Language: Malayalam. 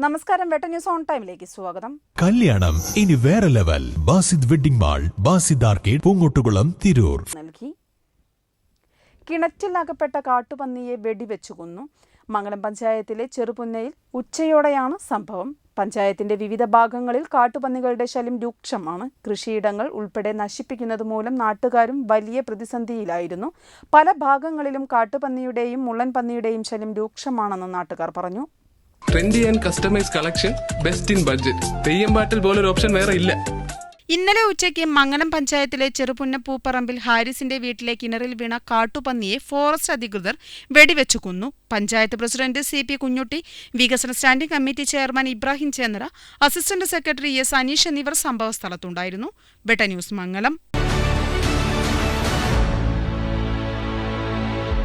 നമസ്കാരം വെട്ട ന്യൂസ് ഓൺ ടൈമിലേക്ക് സ്വാഗതം. കല്യാണം ഇനി വേറെ level. Basid wedding mall Basid arcade Poonkottukulam Tirur. നൽകി. കിണറ്റിലകപ്പെട്ട കാട്ടുപന്നിയെ വെടിവെച്ചു കൊന്നു. മംഗലം പഞ്ചായത്തിലെ ചെറുപുന്നയിൽ ഉച്ചയോടെയാണ് സംഭവം. പഞ്ചായത്തിന്റെ വിവിധ ഭാഗങ്ങളിൽ കാട്ടുപന്നികളുടെ ശല്യം രൂക്ഷമാണ്. കൃഷിയിടങ്ങൾ ഉൾപ്പെടെ നശിപ്പിക്കുന്നത് മൂലം നാട്ടുകാരും വലിയ പ്രതിസന്ധിയിലായിരുന്നു. പല ഭാഗങ്ങളിലും കാട്ടുപന്നിയുടെയും മുള്ളൻ പന്നിയുടെയും ശല്യം രൂക്ഷമാണെന്ന് നാട്ടുകാർ പറഞ്ഞു. Trendy and customise collection best in budget Theyyam പാട്ടിൽ പോലൊരു ഓപ്ഷൻ വേറെ ഇല്ല. ഇന്നലെ ഉച്ചയ്ക്ക് മംഗലം പഞ്ചായത്തിലെ ചെറുപുന്ന പൂപ്പറമ്പിൽ ഹാരിസിന്റെ വീട്ടിലെ കിണറിൽ വീണ കാട്ടുപന്നിയെ ഫോറസ്റ്റ് അധികൃതർ വെടിവെച്ചു കൊന്നു. Panchayat president C P Kunjutti വികസന standing committee chairman Ibrahim Chendra assistant secretary S Aneesh എന്നിവർ സംഭവസ്ഥലത്തുണ്ടായിരുന്നു. ബെട്ട ന്യൂസ് മംഗലം.